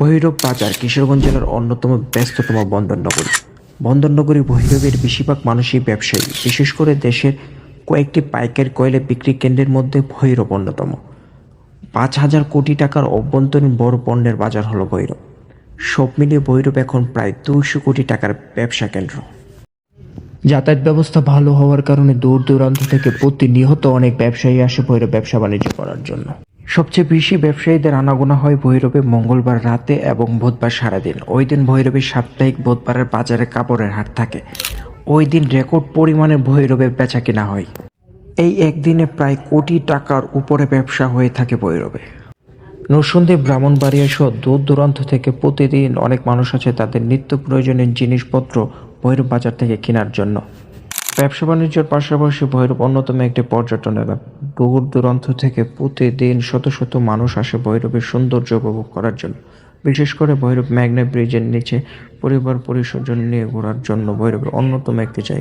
ভৈরব বাজার কিশোরগঞ্জ জেলার অন্যতম ব্যস্ততম বন্দরনগরী বন্দরনগরী ভৈরবের বেশিরভাগ মানুষই ব্যবসায়ী। বিশেষ করে দেশের কয়েকটি পাইকারি কয়লা বিক্রি কেন্দ্রের মধ্যে ভৈরব অন্যতম। পাঁচ হাজার কোটি টাকার অভ্যন্তরীণ বড় পণ্যের বাজার হলো ভৈরব। সব মিলিয়ে ভৈরব এখন প্রায় দুইশো কোটি টাকার ব্যবসা কেন্দ্র। যাতায়াত ব্যবস্থা ভালো হওয়ার কারণে দূর দূরান্ত থেকে প্রতিনিয়ত অনেক ব্যবসায়ী আসে ভৈরব ব্যবসা বাণিজ্য করার জন্য। সবচেয়ে বেশি ব্যবসায়ীদের আনাগোনা হয় ভৈরবে মঙ্গলবার রাতে এবং বুধবার সারাদিন। ওই দিন ভৈরবে সাপ্তাহিক বুধবারের বাজারে কাপড়ের হাট থাকে। ওই দিন রেকর্ড পরিমাণে ভৈরবে বেচা কেনা হয়। এই একদিনে প্রায় কোটি টাকার উপরে ব্যবসা হয়ে থাকে ভৈরবে। নরসিংদী, ব্রাহ্মণবাড়িয়া সহ দূর দূরান্ত থেকে প্রতিদিন অনেক মানুষ আছে তাদের নিত্য প্রয়োজনীয় জিনিসপত্র ভৈরব বাজার থেকে কেনার জন্য। ব্যবসা বাণিজ্যের পাশাপাশি ভৈরব অন্যতম একটি পর্যটন এলাকা দূর দূরান্ত থেকে প্রতিদিন শত শত মানুষ আসে ভৈরবের সৌন্দর্য উপভোগ করার জন্য। বিশেষ করে ভৈরব ম্যাগনা ব্রিজের নিচে পরিবার পরিস্বজন নিয়ে ঘোরার জন্য ভৈরবের অন্যতম একটি জায়গা।